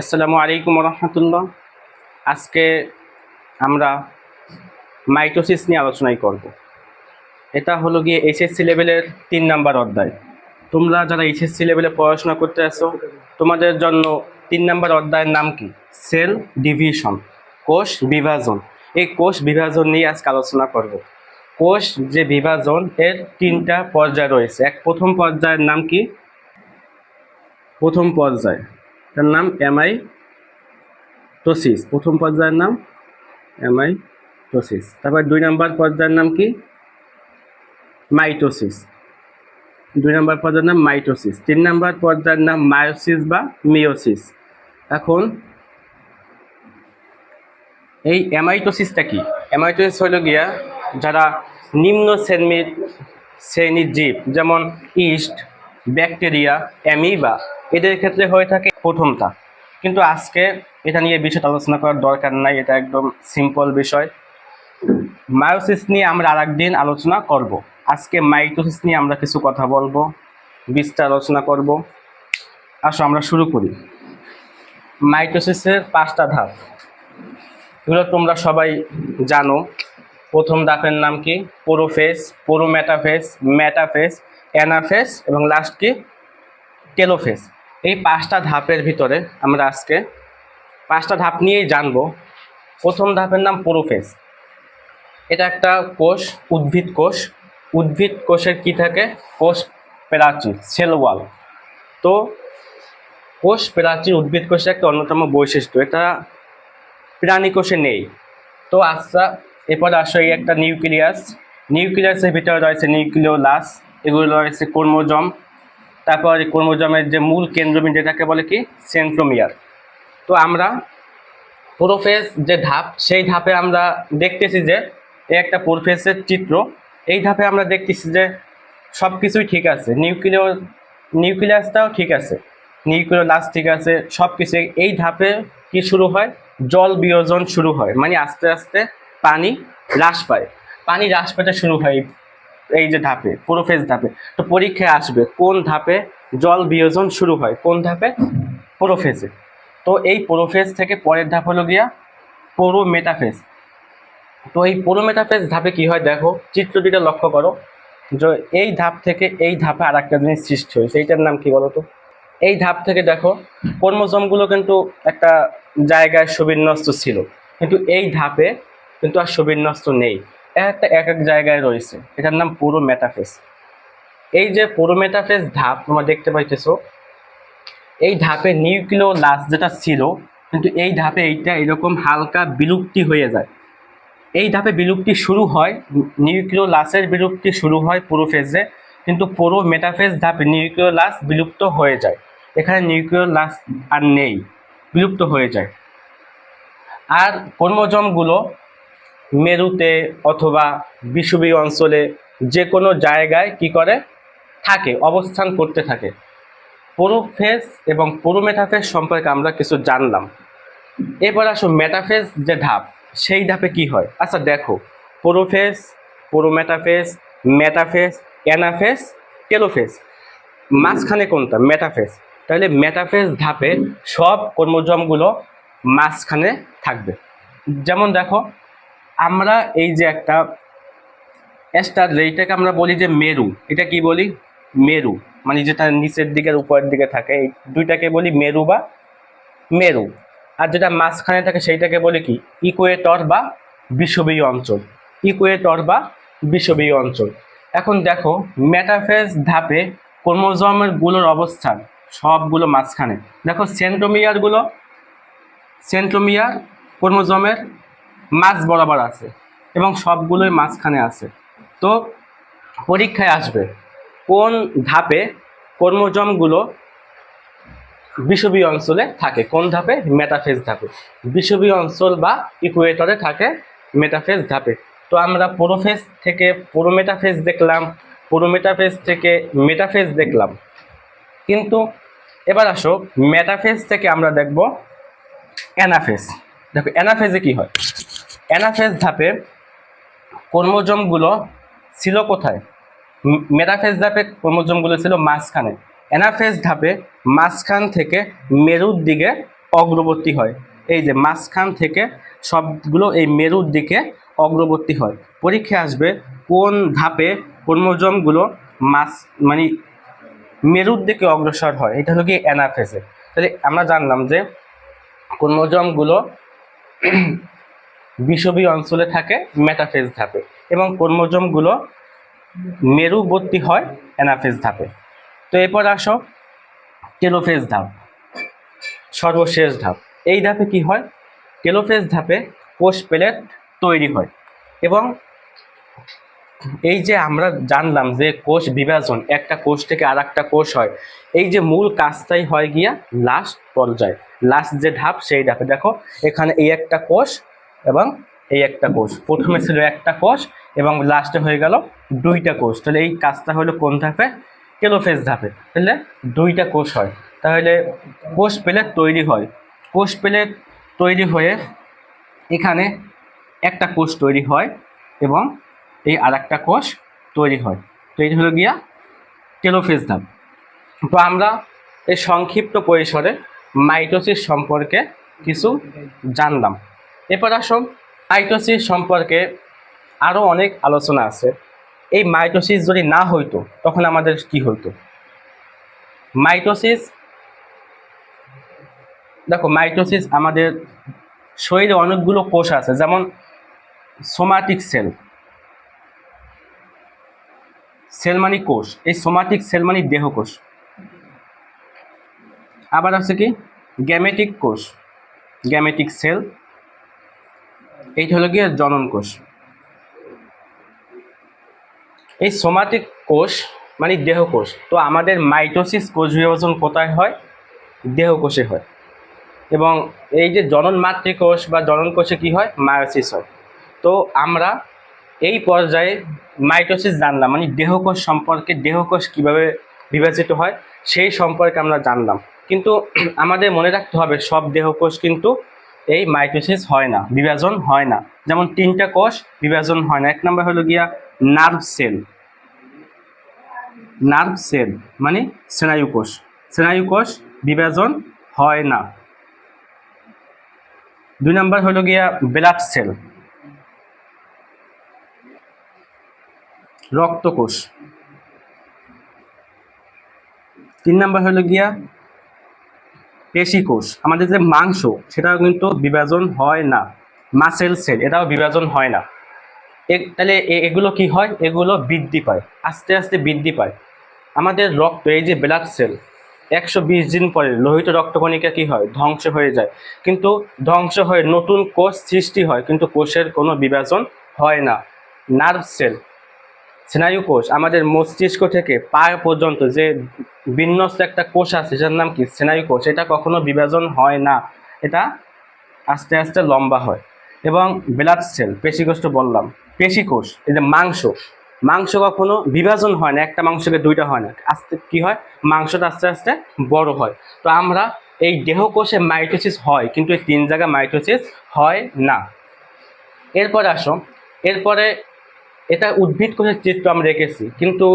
আসসালামু আলাইকুম রহমতুল্লাহ আজকে আমরা মাইটোসিস নিয়ে আলোচনাই করব। এটা হলো গিয়ে এইচএসসি লেভেলের তিন নাম্বার অধ্যায়। তোমরা যারা এইচএসসি লেভেলে পড়াশোনা করতে আসো তোমাদের জন্য তিন নাম্বার অধ্যায়ের নাম কি? সেল ডিভিশন, কোষ বিভাজন। এই কোষ বিভাজন নিয়ে আজকে আলোচনা করব। কোষ যে বিভাজন, এর তিনটা পর্যায় রয়েছে। এক প্রথম পর্যায়ের নাম কি? প্রথম পর্যায়। তার নাম এমআই টোসিস প্রথম পর্যায়ের নাম এমআই টোসিস তারপর দুই নম্বর পর্যায়ের নাম কি? মাইটোসিস দুই নম্বর পর্যায়ের নাম মাইটোসিস তিন নম্বর পর্যায়ের নাম মায়োসিস বা মিওসিস এখন এই অ্যামাইটোসিসটা কি? অ্যামাইটোসিস হলো গিয়া যারা নিম্ন শ্রেণির শ্রেণির জীব, যেমন ইস্ট, ব্যাকটেরিয়া, অ্যামিবা। এদের ক্ষেত্রে হয়ে থাকে প্রথমটা। কিন্তু আজকে এটা নিয়ে বিশদ আলোচনা করার দরকার নাই, এটা একদম সিম্পল বিষয়। মায়োসিস নিয়ে আমরা আর দিন আলোচনা করব। আজকে মাইটোসিস নিয়ে আমরা কিছু কথা বলব, বিস্তার আলোচনা করব। আসো, আমরা শুরু করি। মাইটোসিসের পাঁচটা ধাপ। এগুলো তোমরা সবাই জানো। প্রথম ধাপের নাম কি? পোরোফেস পোরোমেটাফেস মেটাফেস অ্যানাফেস এবং লাস্ট কি? টেলোফেস এই পাঁচটা ধাপের ভিতরে আমরা আজকে পাঁচটা ধাপ নিয়েই জানব। প্রথম ধাপের নাম পোরোফেস এটা একটা কোষ, উদ্ভিদ কোষ। উদ্ভিদ কোষের কি থাকে? কোষ প্রাচীর সেল ওয়াল তো কোষ প্রাচীর, উদ্ভিদ কোষের একটা অন্যতম বৈশিষ্ট্য। এটা প্রাণী কোষে নেই। তো আচ্ছা এরপরে আসো এই একটা নিউক্লিয়াস। নিউক্লিয়াসের ভিতরে রয়েছে নিউক্লিওলাস। এগুলো রয়েছে কর্মজম। তারপর কর্মজমের যে মূল কেন্দ্রবিন্দু এটাকে বলে কি? সেন্ট্রোমিয়ার। তো আমরা প্রোফেস যে ধাপ, সেই ধাপে আমরা দেখতেছি যে একটা প্রোফেসের চিত্র। এই ধাপে আমরা দেখতেছি যে সব কিছুই ঠিক আছে। নিউক্লিয়, নিউক্লিয়াসটাও ঠিক আছে। নিউক্লিওলাস ঠিক আছে সব কিছু এই ধাপে কি শুরু হয়? জল বিয়োজন শুরু হয়। মানে আস্তে আস্তে পানি হ্রাস পায়। পানি হ্রাস পেতে শুরু হয়। এই- যে ধাপে প্রোফেস ধাপে। তো পরীক্ষায় আসবে কোন ধাপে জল বিয়োজন শুরু হয়, কোন ধাপে? প্রোফেসে তো এই প্রোফেস থেকে পরের ধাপ হলো গিয়া পোরো মেটাফেস তো এই পোরো মেটাফেস ধাপে কি হয় দেখো চিত্রটিটা লক্ষ্য করো। যে এই ধাপ থেকে এই ধাপে আর একটা জিনিস সৃষ্টি হয়েছে, এইটার নাম কি বলতো? এই ধাপ থেকে দেখো, কর্মজমগুলো কিন্তু একটা জায়গায় সুবিন্যস্ত ছিল। কিন্তু এই ধাপে কিন্তু আর সুবিন্যস্ত নেই। একটা এক এক জায়গায় রয়েছে। এটার নাম পুরো মেটাফেস এই যে পুরো মেটাফেস ধাপ তোমরা দেখতে পাইতেছো, এই ধাপে নিউক্লিও লাস যেটা ছিল, কিন্তু এই ধাপে এইটা এরকম হালকা বিলুপ্তি হয়ে যায়। এই ধাপে বিলুপ্তি শুরু হয় নিউক্লিও লাসের বিলুপ্তি শুরু হয় পুরো ফেজে কিন্তু পুরো মেটাফেজ ধাপে নিউক্লিও লাস বিলুপ্ত হয়ে যায়। এখানে নিউক্লিও লাস আর নেই, বিলুপ্ত হয়ে যায়। আর কর্মজমগুলো মেরুতে অথবা বিষুবীয় অঞ্চলে যে কোনো জায়গায় কি করে? থাকে, অবস্থান করতে থাকে। পোরোফেজ এবং পোরোমেটাফেজ সম্পর্কে আমরা কিছু জানলাম। এবার আসো মেটাফেজ যে ধাপ, সেই ধাপে কি হয়? আচ্ছা দেখো। Prophase, prometaphase, metaphase, anaphase, telophase. মাঝখানে কোনটা? মেটাফেজ। তাহলে মেটাফেজ ধাপে সব কর্মজমগুলো মাঝখানে থাকবে। যেমন দেখো আমরা এই যে একটা স্টার এইটাকে আমরা বলি যে মেরু, এটা কি বলি? মেরু মানে যেটা নিচের দিকে উপরের দিকে থাকে, এই দুইটাকে বলি মেরু বা মেরু। আর যেটা মাঝখানে থাকে সেইটাকে বলি কি? ইকুয়েটর বা বিষুবীয় অঞ্চল। ইকুয়েটর বা বিষুবীয় অঞ্চল। এখন দেখো মেটাফেজ ধাপে ক্রোমোজোমেরগুলোর অবস্থান, সবগুলো মাঝখানে। দেখো সেন্ট্রোমিয়ারগুলো সেন্ট্রোমিয়ার ক্রোমোজোমের মাঝ বরাবর আছে এবং সবগুলোই মাঝখানে আছে। তো পরীক্ষায় আসবে কোন ধাপে কর্মজমগুলো বিষুবীয় অঞ্চলে থাকে, কোন ধাপে? মেটাফেজ ধাপে। বিষুবীয় অঞ্চল বা ইকুয়েটরে থাকে মেটাফেজ ধাপে। তো আমরা পোরোফেজ থেকে পোরোমেটাফেজ দেখলাম পোরোমেটাফেজ থেকে মেটাফেজ দেখলাম। কিন্তু এবার আসো, মেটাফেজ থেকে আমরা দেখব অ্যানাফেজ। দেখো, অ্যানাফেজে কি হয়? অ্যানাফেজ ধাপে কর্মজমগুলো ছিল কোথায়? ম- মেটাফেজ ধাপে ক্রোমোজোমগুলো ছিল মাঝখানে। অ্যানাফেজ ধাপে মাঝখান থেকে মেরুর দিকে অগ্রবর্তী হয়। এই যে মাঝখান থেকে সবগুলো এই মেরুর দিকে অগ্রবর্তী হয়। পরীক্ষা আসবে কোন ধাপে ক্রোমোজোমগুলো মাস মানে মেরুর দিকে অগ্রসর হয়। এটা হলো কি অ্যানাফেসে তাহলে আমরা জানলাম যে ক্রোমোজোমগুলো বিষবী অঞ্চলে থাকে মেটাফেজ ধাপে এবং ক্রোমোজোমগুলো মেরুবর্তী হয় অ্যানাফেজ ধাপে। তো এরপর আসো টেলোফেজ ধাপ, সর্বশেষ ধাপ। এই ধাপে কি হয়? টেলোফেজ ধাপে কোষ প্লেট তৈরি হয় এবং এই যে আমরা জানলাম যে কোষ বিভাজন, একটা কোষ থেকে আর একটা কোষ হয়, এই যে মূল কাজটাই হয় গিয়া লাস্ট পর্যায়ে, লাস্ট যে ধাপ সেই ধাপে। দেখো, এখানে এই একটা কোষ এবং এই একটা কোষ। প্রথমে ছিল একটা কোষ এবং লাস্টে হয়ে গেল দুইটা কোষ। তাহলে এই কাজটা হলো কোন ধাপে? টেলোফেজ ধাপে। তাহলে দুইটা কোষ হয়। তাহলে কোষ প্লেট তৈরি হয়। কোষ প্লেট তৈরি হয়ে এখানে একটা কোষ তৈরি হয় এবং এই আর একটা কোষ তৈরি হয়। তো এই হলো গিয়া টেলোফেজ ধাপ। তো আমরা এই সংক্ষিপ্ত পরিসরে মাইটোসিস সম্পর্কে কিছু জানলাম। এরপর আসুন, মাইটোসিস সম্পর্কে আরও অনেক আলোচনা আছে। এই মাইটোসিস যদি না হইতো, তখন আমাদের কি হইতো? মাইটোসিস, দেখো, মাইটোসিস আমাদের শরীরে অনেকগুলো কোষ আছে, যেমন সোমাটিক সেল। সেল মানে কোষ, এই সোমাটিক সেল মানে দেহ কোষ। আবার আছে কি? গ্যামেটিক কোষ, গ্যামেটিক সেল। এইটা হলো গিয়ে জনন কোষ। এই সোমাটিক কোষ মানে দেহ কোষ। তো আমাদের মাইটোসিস কোষ বিভাজন কোথায় হয়? দেহ কোষে হয়। এবং এই যে জনন মাতৃকোষ বা জনন কোষে কি হয়? মায়োসিস হয়। তো আমরা এই পর্যায়ে মাইটোসিস জানলাম। মানে দেহকোষ সম্পর্কে দেহকোষ কীভাবে বিভাজিত হয়, সেই সম্পর্কে আমরা জানলাম। কিন্তু আমাদের মনে রাখতে হবে, সব দেহকোষ কিন্তু এই মাইটোসিস হয় না, বিভাজন হয় না। যেমন তিনটা কোষ, বিভাজন হয় না। এক নম্বর হলো গিয়া নার্ভ সেল নার্ভ সেল মানে স্নায়ু কোষ। স্নায়ু কোষ, বিভাজন হয় না। দুই নম্বর হলো গিয়া ব্লাড সেল রক্তকোষ। তিন নম্বর হলো গিয়া পেশিকোষ আমাদের যে মাংস, সেটাও কিন্তু বিভাজন হয় না। মাসেল সেল এটাও বিভাজন হয় না। তাহলে এগুলো কি হয়? এগুলো বৃদ্ধি পায়, আস্তে আস্তে বৃদ্ধি পায়। আমাদের রক্ত, এই যে ব্লাড সেল একশো বিশ দিন পরে লোহিত রক্তকণিকা কি হয়? ধ্বংস হয়ে যায়। কিন্তু ধ্বংস হয়ে নতুন কোষ সৃষ্টি হয়, কিন্তু কোষের কোনো বিভাজন হয় না। নার্ভ সেল স্নায়ু কোষ আমাদের মস্তিষ্ক থেকে পা পর্যন্ত যে বিন্যস্ত একটা কোষ আছে যার নাম কি? স্নায়ু কোষ। এটা কখনো বিভাজন হয় না। এটা আস্তে আস্তে লম্বা হয়। এবং ব্লাড সেল পেশিকোষ তো বললাম। পেশিকোষ এই যে মাংস। মাংস কখনো বিভাজন হয় না। একটা মাংসকে দুইটা হয় না। আস্তে কি হয়? মাংসটা আস্তে আস্তে বড় হয়। তো আমরা এই দেহকোষে মাইটোসিস হয়, কিন্তু এই তিন জায়গায় মাইটোসিস হয় না। এরপরে আসো। এরপরে এটা উদ্ভিদ কোষের চিত্র আমরা রেখেছি কিন্তু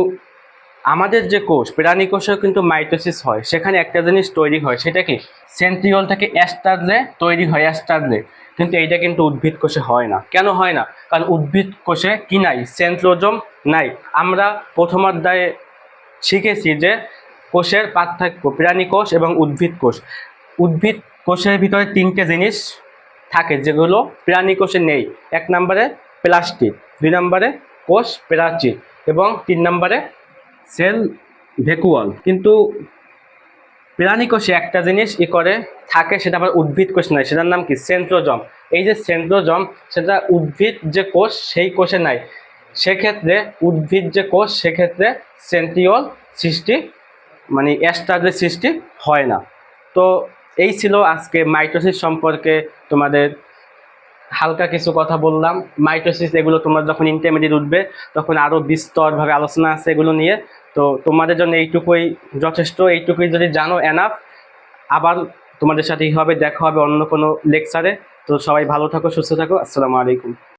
আমাদের যে কোষ, প্রাণী কোষেও কিন্তু মাইটোসিস হয়। সেখানে একটা জিনিস তৈরি হয়, সেটা কি? সেন্ট্রিওল থেকে অ্যাস্টারলে তৈরি হয় অ্যাস্টারলে কিন্তু এইটা কিন্তু উদ্ভিদ কোষে হয় না। কেন হয় না? কারণ উদ্ভিদ কোষে কি নাই? সেন্ট্রোজম নাই। আমরা প্রথম অধ্যায়ে শিখেছি যে কোষের পার্থক্য, প্রাণী কোষ এবং উদ্ভিদ কোষ। উদ্ভিদ কোষের ভিতরে তিনটে জিনিস থাকে, যেগুলো প্রাণী কোষে নেই। এক নম্বরে প্লাস্টিক দুই নম্বরে কোষ প্রাচীর এবং তিন নম্বরে সেল ভেকুয়াল। কিন্তু প্রাণী কোষে একটা জিনিস ই করে, থাকে সেটা আবার উদ্ভিদ কোষ নয় সেটার নাম কি? সেন্ট্রোজম। এই যে সেন্ট্রোজম, সেটা উদ্ভিদ যে কোষ, সেই কোষে নাই। সেক্ষেত্রে উদ্ভিদ যে কোষ, সেক্ষেত্রে সেন্ট্রিওল সৃষ্টি মানে অ্যাস্টারের সৃষ্টি হয় না। তো এই ছিল আজকে মাইটোসিস সম্পর্কে তোমাদের হালকা কিছু কথা বললাম। মাইটোসিস এগুলো তোমরা যখন ইন্টারমিডিয়েট উঠবে, তখন আরও বিস্তরভাবে আলোচনা আছে এগুলো নিয়ে। তো তোমাদের জন্য এইটুকুই যথেষ্ট। এইটুকুই যদি জানো এনাফ আবার তোমাদের সাথে হবে, দেখা হবে অন্য কোনো লেকচারে তো সবাই ভালো থাকো, সুস্থ থাকো। আসসালামু আলাইকুম।